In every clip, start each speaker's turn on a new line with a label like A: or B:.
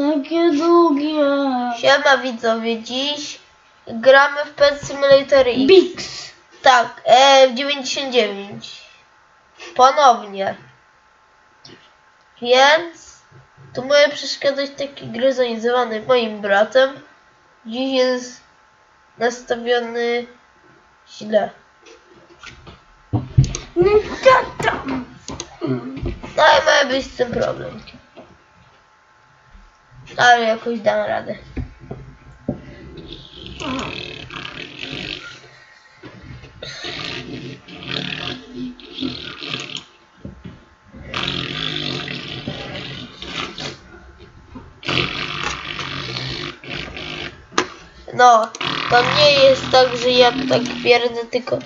A: Takie długie.
B: Siema widzowie, dziś gramy w Pet Simulator X.
A: Bix.
B: Tak, e, w 99. Ponownie. Więc tu mogę przeszkadzać taki gry zorganizowany moim bratem. Dziś jest nastawiony źle.
A: No tam.
B: No i ma być z tym problem. Ale jakoś dam radę. No, to nie jest tak, że ja tak pierdzę, tylko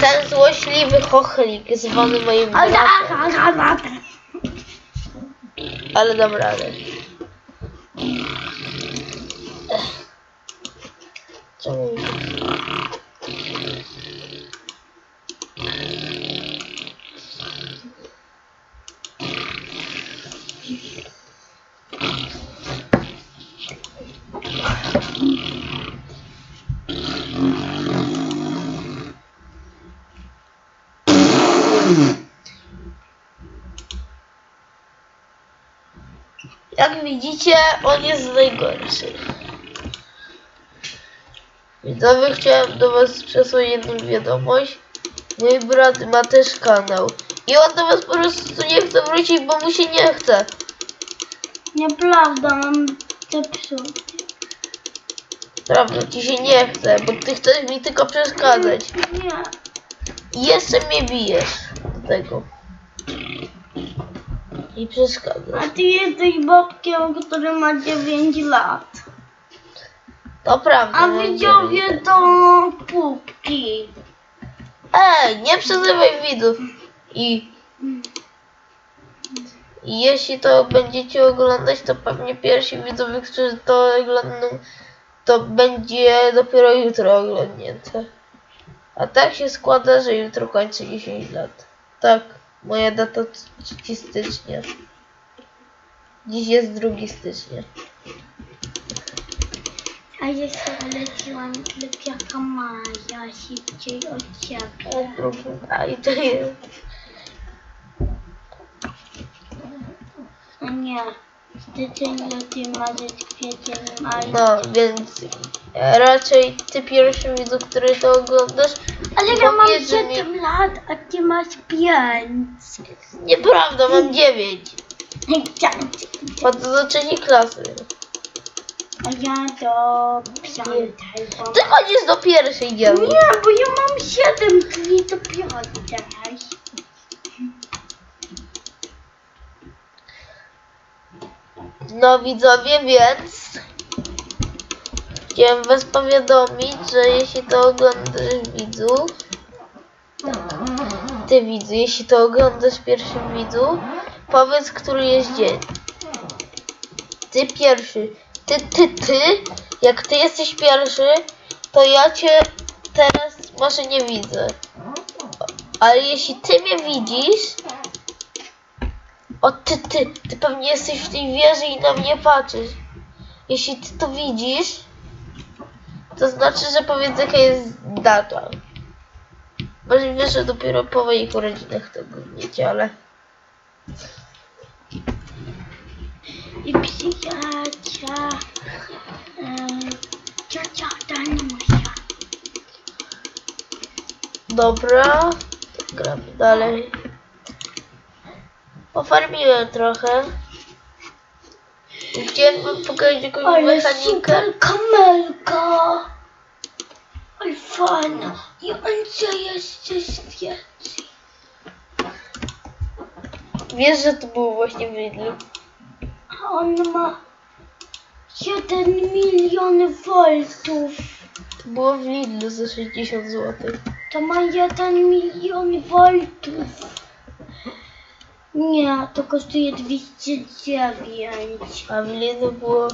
B: ten złośliwy chochlik zwany moim bratem. Ale dam radę. Ech. Czemu? Jak widzicie, on jest najgorszy. Widzowie, chciałem do was przesłać jedną wiadomość. Mój brat ma też kanał. I on do was po prostu nie chce wrócić, bo mu się nie chce.
A: Nieprawda, mam zepsuty.
B: Prawda, ci się nie chce, bo ty chcesz mi tylko przeszkadzać.
A: Nie.
B: I jeszcze mnie bijesz do tego. I przeszkadzasz.
A: A ty jesteś babkiem, który ma 9 lat.
B: To prawda.
A: A
B: mam
A: widzowie
B: dziewięć
A: to pupki.
B: Ej, nie przezywaj widzów. I, I jeśli to będziecie oglądać, to pewnie pierwsi widzowie, którzy to oglądają, to będzie dopiero jutro oglądnięte. A tak się składa, że jutro kończy 10 lat. Tak, moja data 3 stycznia. Dziś jest 2 stycznia.
A: A ja sobie leciłam lepiaka Maja szybciej od ciebie.
B: A, drugi, a i to jest.
A: A nie. Styczeń, luty, marzec, kwiecień, maj.
B: No, więc e, raczej ty pierwszy widzu, który to oglądasz.
A: Ale ja mam
B: powiedz mi-
A: 7 lat, a ty masz 5.
B: Nieprawda, mam 9. Chodzę do trzeciej klasy.
A: A ja do piątej. bo-
B: Ty chodzisz do pierwszej dzieły.
A: Nie, bo ja mam 7, czyli do piątej.
B: No widzowie, więc chciałem was powiadomić, że jeśli to oglądasz widzu, ty widzu, jeśli to oglądasz pierwszy widzu, powiedz, który jest dzień. Ty pierwszy. Ty, ty, ty. Jak ty jesteś pierwszy, to ja cię teraz może nie widzę. Ale jeśli ty mnie widzisz, o ty, ty, ty pewnie jesteś w tej wieży i na mnie patrzysz. Jeśli ty to widzisz, to znaczy, że powiedz jaka jest data. Możliwe, że dopiero po moich urodzinach tego wiecie, ale...
A: I przyjacia. em, Ciocia Danusia.
B: Dobra, gramy dalej. Pofarmiłem trochę. Chciałem wam pokazać jakąś
A: Ale
B: mechanikę.
A: super kamelka. Ale fajna. I on co jeszcze świeci.
B: Wiesz, że to było właśnie w Lidlu.
A: A on ma 1 milion voltów.
B: To było w Lidlu za 60 zł.
A: To ma 1 milion voltów. Nie, to kosztuje 209.
B: A w Lidlu było...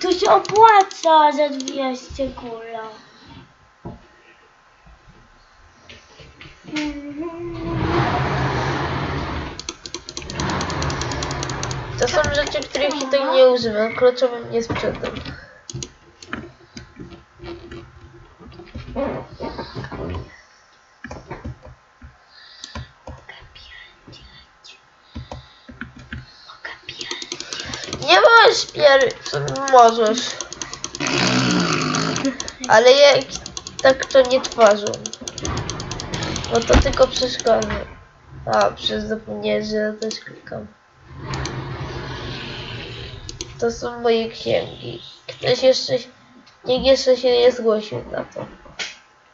A: To się opłaca za 200 kula.
B: To są rzeczy, których się tutaj nie używa. Klucza bym nie sprzedał.
A: Mogę pierdzielać.
B: Nie możesz. Ale jak tak to nie twarzą. Bo to tylko przeszkadza. A, przez zapomniałem, że ja też klikam. To są moje księgi. Ktoś jeszcze... Nikt jeszcze się nie zgłosił na to.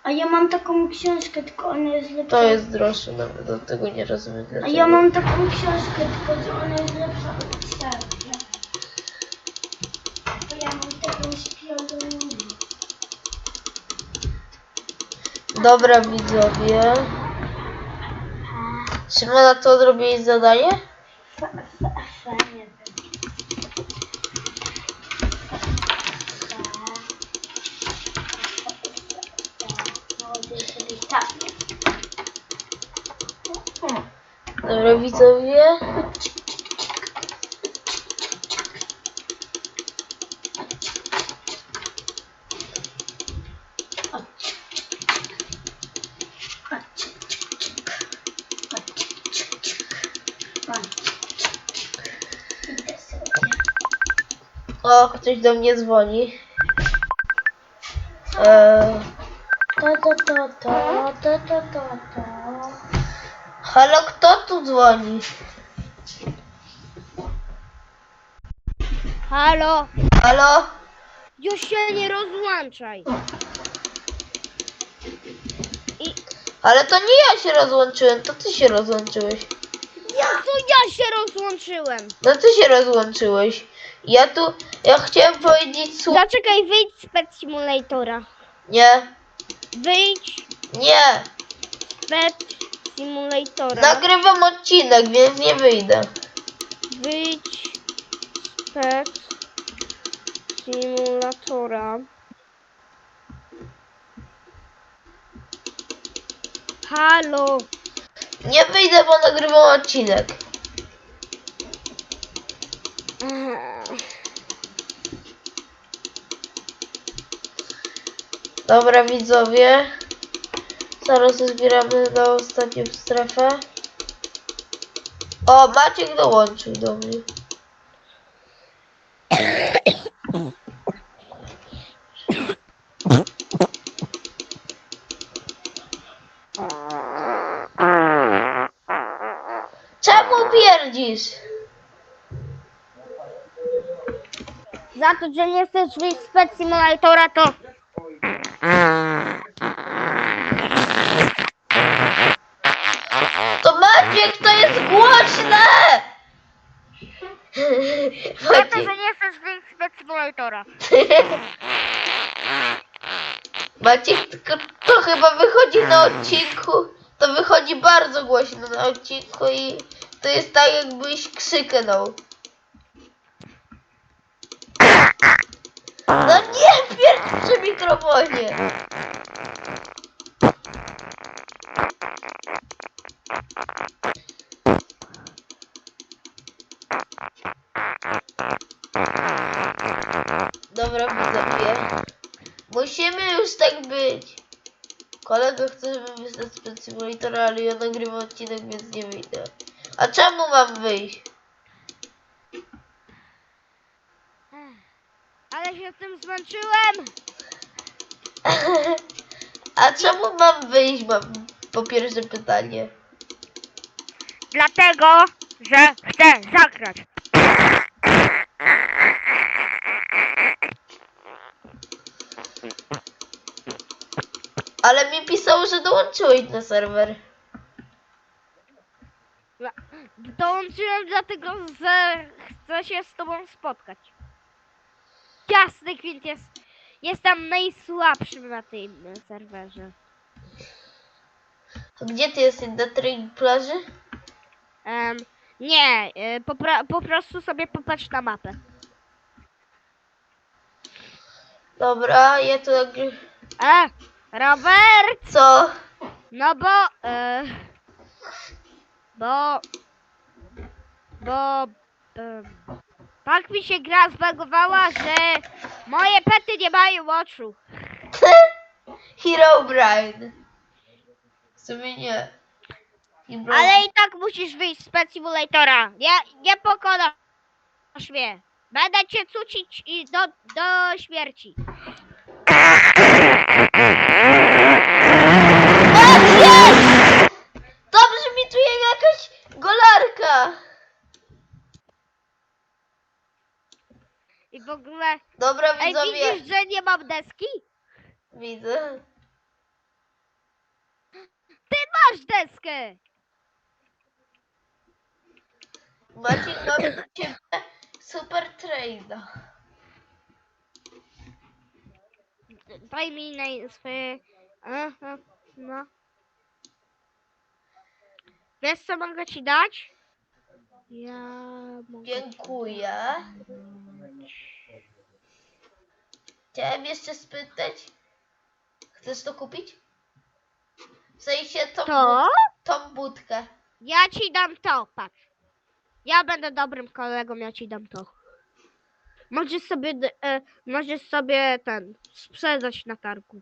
A: A ja mam taką książkę, tylko ona jest lepsza.
B: To jest droższe, nawet do tego nie rozumiem
A: A
B: dlaczego.
A: ja mam taką książkę, tylko że ona jest lepsza od serca. Bo ja mam taką śpiewną.
B: Dobra widzowie. Szymona, to odrobiłeś zadanie?
A: Fe, fe,
B: O, ktoś do mnie dzwoni. Eee,
A: To, to, to, to, to, to, to, to.
B: halo, kto tu dzwoni?
C: Halo,
B: Halo?
C: już się nie rozłączaj. I
B: Ale to nie ja się rozłączyłem, to ty się rozłączyłeś.
C: to ja się rozłączyłem?
B: No ty się rozłączyłeś. Ja tu, ja chciałem powiedzieć słów.
C: Zaczekaj, wyjdź z Pet Simulatora.
B: Nie,
C: Wyjdź
B: nie.
C: z Pet Simulatora.
B: Nagrywam odcinek, więc nie wyjdę.
C: Wyjdź z Pet Simulatora. Halo,
B: Nie wyjdę, bo nagrywam odcinek. Dobra widzowie. Zaraz zbieramy na ostatnią strefę. O, Maciek dołączył do mnie. Czemu pierdzisz?
C: za to, że nie chcesz wyjść z to
B: To Maciek, to jest głośne!
C: za to,
B: Maciek,
C: że nie chcesz wyjść z Pet Simulatora.
B: Maciek, tylko to chyba wychodzi na odcinku. To wychodzi bardzo głośno na odcinku i to jest tak jakbyś krzyknął. No nie pierdź przy mikrofonie. Widzowie. Musimy już tak być. Kolega chce, żebym z Pet Simulatora, ale ja nagrywam odcinek, więc nie wyjdę. A czemu mam wyjść?
C: Ale się tym zmęczyłem.
B: A czemu mam wyjść? Mam po pierwsze pytanie.
C: Dlatego, że chcę zagrać.
B: Ale mi pisało, że dołączyłeś na serwer.
C: Dla- Dołączyłem dlatego, że chcę się z tobą spotkać. Jasny kwint jest. Jestem najsłabszym na tym serwerze.
B: A Gdzie ty jesteś? Na tej plaży?
C: Em, nie, y, po, po prostu sobie popatrz na mapę.
B: Dobra, ja tu.
C: E, Robert!
B: Co?
C: No bo. E, bo. Bo. Em, tak mi się gra zbagowała, że moje pety nie mają oczu.
B: Hero Brian. W sumie nie. Hero...
C: Ale i tak musisz wyjść z Pet Simulatora. Nie, nie pokonasz mnie. Będę cię cucić i do, do śmierci.
B: Tak jest! Dobrze mi tu jakaś golarka.
C: I w ogóle...
B: Dobra
C: Ej,
B: widzowie.
C: widzisz, że nie mam deski?
B: Widzę.
C: Ty masz deskę!
B: Maciek ma u ciebie super traina.
C: Daj mi na swoje... Aha, no. Wiesz co mogę ci dać? Ja mogę...
B: Dziękuję. Chciałem jeszcze spytać. Chcesz to kupić? W sensie tą,
C: To?
B: tą budkę.
C: Ja ci dam to, patrz. Ja będę dobrym kolegą, ja ci dam to. Możesz sobie, e, możesz sobie ten sprzedać na targu.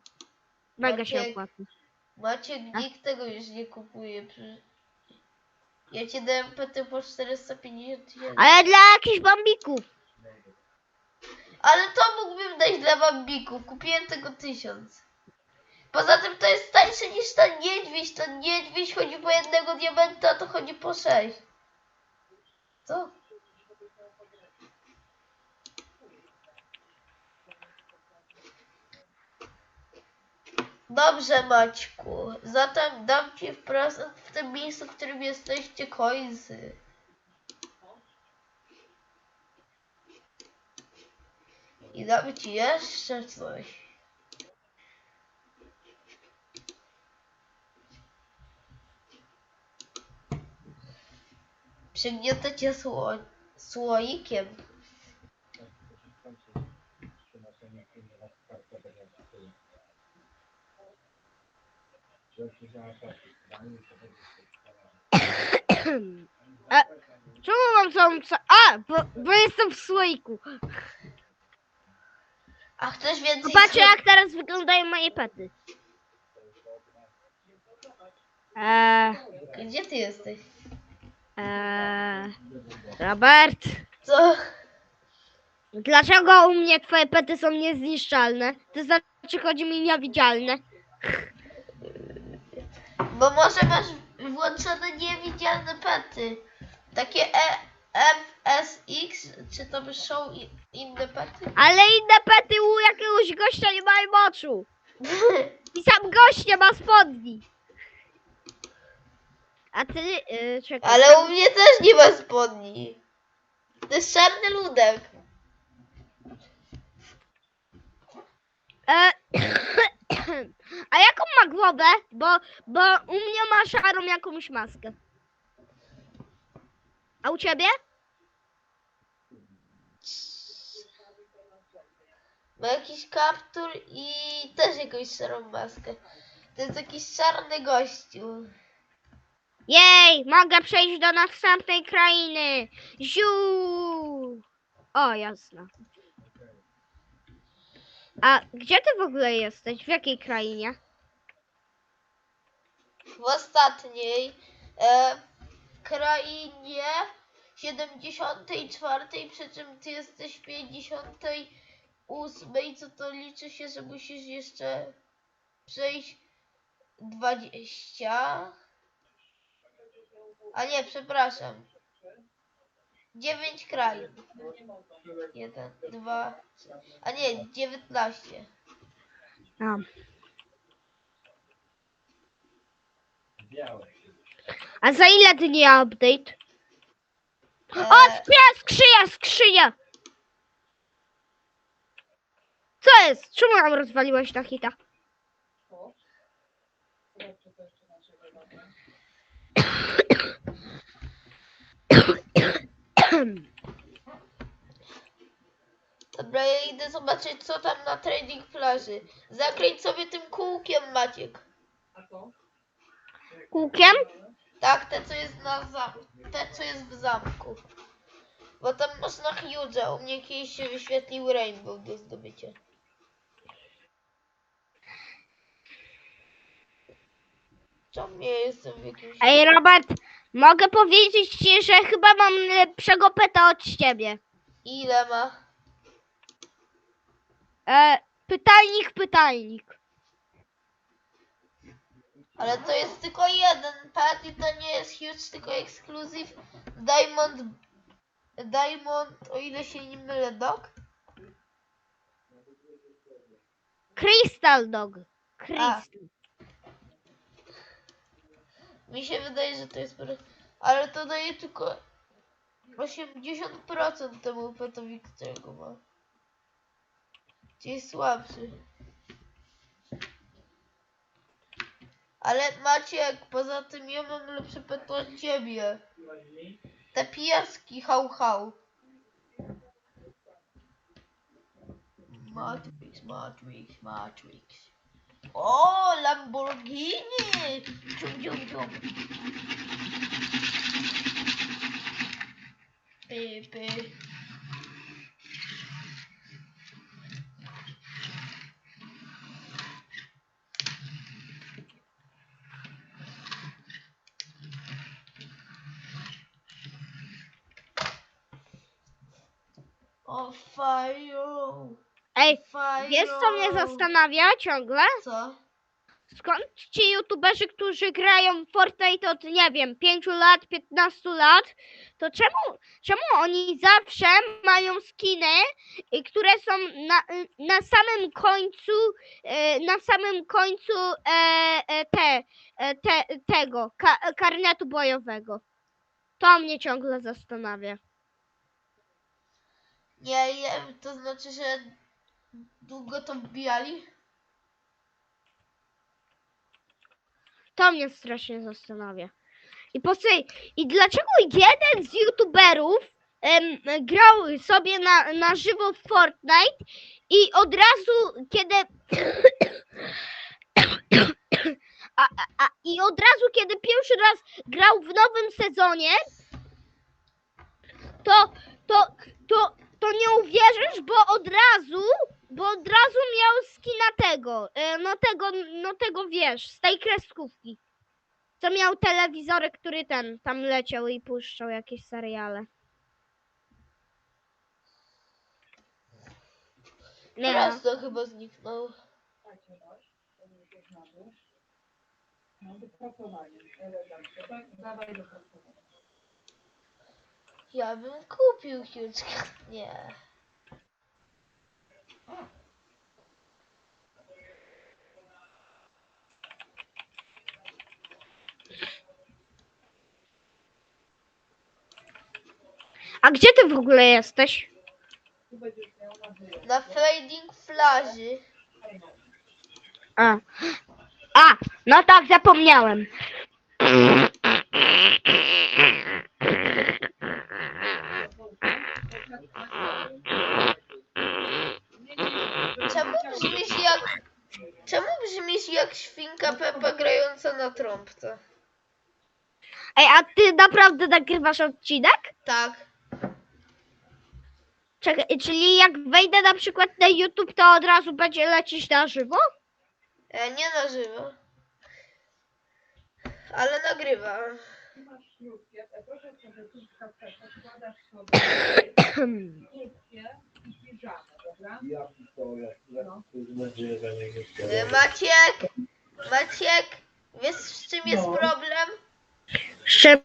C: Mega
B: Maciek.
C: się opłaci.
B: Maciek, A? nikt tego już nie kupuje. Ja ci dałem PT po 450 tysięcy.
C: Ale dla jakichś bambików.
B: Ale to mógłbym dać dla bambików. Kupiłem tego tysiąc. Poza tym to jest tańsze niż ten niedźwiedź. Ten niedźwiedź chodzi po jednego diamenta, a to chodzi po 6 to? Dobrze, Maćku. Zatem dam ci wprost w tym miejscu, w którym jesteście końcy. I damy ci jeszcze coś. Przygniotę cię sło słoikiem.
C: E, czemu mam całą... Ca- A, bo, bo jestem w słoiku.
B: A chcesz więcej
C: Popatrzcie jak teraz wyglądają moje pety. Eee,
B: Gdzie ty jesteś?
C: Eee, Robert,
B: Co?
C: dlaczego u mnie twoje pety są niezniszczalne? To znaczy chodzi mi niewidzialne.
B: Bo może masz włączone niewidzialne pety. Takie e FSX, czy to by są i- inne pety?
C: Ale inne pety u jakiegoś gościa nie mają oczu. I sam gość nie ma spodni. A ty, yy, czekaj.
B: Ale u mnie też nie ma spodni. To jest czarny ludek.
C: E, a jaką ma głowę? Bo, bo u mnie ma szarą jakąś maskę. A u ciebie?
B: Ma jakiś kaptur i też jakąś szarą maskę. To jest jakiś czarny gościu.
C: Jej, mogę przejść do następnej krainy. Ziu! O, jasne. A gdzie ty w ogóle jesteś? W jakiej krainie?
B: W ostatniej e, krainie 74, przy czym ty jesteś w 58, co to liczy się, że musisz jeszcze przejść 20. A nie, przepraszam. 9 krain. 1, 2, a nie, 19.
C: A. A za ile dni update? O,
B: E,
C: skrzynia, skrzynia, skrzynia! Co jest? Czemu nam rozwaliłeś na hita?
B: Dobra, ja idę zobaczyć, co tam na trading plaży. Zakręć sobie tym kółkiem, Maciek.
C: Kółkiem?
B: Tak, te co jest na zamku. Te co jest w zamku. Bo tam masz na huge'a, u mnie kiedyś się wyświetlił rainbow do zdobycia. Czemu ja jestem w jakimś...
C: Ej, Robert, mogę powiedzieć ci, że chyba mam lepszego peta od ciebie.
B: Ile ma?
C: E, pytajnik, pytajnik.
B: Ale to jest tylko jeden pet i to nie jest huge, tylko ekskluzyw Diamond... Diamond, o ile się nie mylę, dog?
C: Crystal Dog. Crystal.
B: Mi się wydaje, że to jest... Ale to daje tylko 80% temu petowi, którego ma. Czyli słabszy. Ale Maciek, poza tym ja mam lepsze peto od ciebie. Te pijaski, hał hał. Matrix, Matrix, Matrix. Oh, Lamborghini! Gium, gium, gium. Pepe. Oh, On fire!
C: Oh.
B: Ej,
C: wiesz co mnie zastanawia ciągle?
B: Co?
C: Skąd ci youtuberzy, którzy grają w Fortnite od, nie wiem, 5 lat, 15 lat, to czemu, czemu oni zawsze mają skiny, y, które są na, na samym końcu, y, na samym końcu e, e, te, e, te, tego, ka, karnetu bojowego? To mnie ciągle zastanawia.
B: Nie, nie, to znaczy, że długo to wbijali?
C: To mnie strasznie zastanawia. I posłuchaj, i dlaczego jeden z youtuberów em, grał sobie na, na żywo w Fortnite i od razu, kiedy. A, a, I od razu, kiedy pierwszy raz grał w nowym sezonie, to, to, to, to nie uwierzysz, bo od razu, bo od razu miał skina tego, e, no tego, no tego wiesz, z tej kreskówki. Co miał telewizorek, który ten tam leciał i puszczał jakieś seriale. Nie.
B: Teraz to chyba zniknął. Ja bym kupił huge. Nie.
C: A gdzie ty w ogóle jesteś?
B: Na fading flaży.
C: A. A, no tak, zapomniałem.
B: Czemu brzmisz jak... Czemu brzmisz jak świnka Pepa grająca na trąbce?
C: Ej, a ty naprawdę nagrywasz odcinek?
B: Tak.
C: Czekaj, czyli jak wejdę na przykład na YouTube, to od razu będzie lecieć na żywo?
B: E, nie na żywo. Ale nagrywa.
D: Ja pistolet.
B: E, Maciek! Maciek! Wiesz z czym jest problem?
C: Z czym?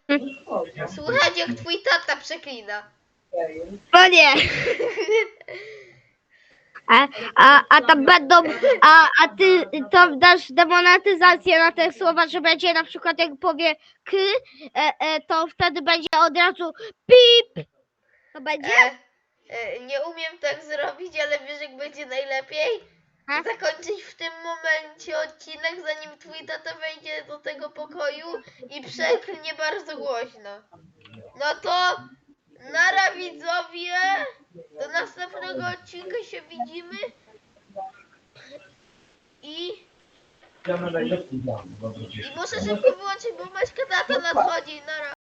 B: Słuchaj jak twój tata przeklina.
C: No nie. A, a, a tam będą, a, a ty to dasz demonetyzację na te słowa, że będzie na przykład jak powie k, e, e, to wtedy będzie od razu pip. To będzie?
B: E, e, nie umiem tak zrobić, ale wiesz jak będzie najlepiej?
C: A?
B: Zakończyć w tym momencie odcinek, zanim twój tata wejdzie do tego pokoju i przeklnie bardzo głośno. No to nara widzowie! Do następnego odcinka się widzimy. I,
D: Ja najlepszy
B: i muszę szybko wyłączyć, bo Maćka tata nadchodzi. Nara.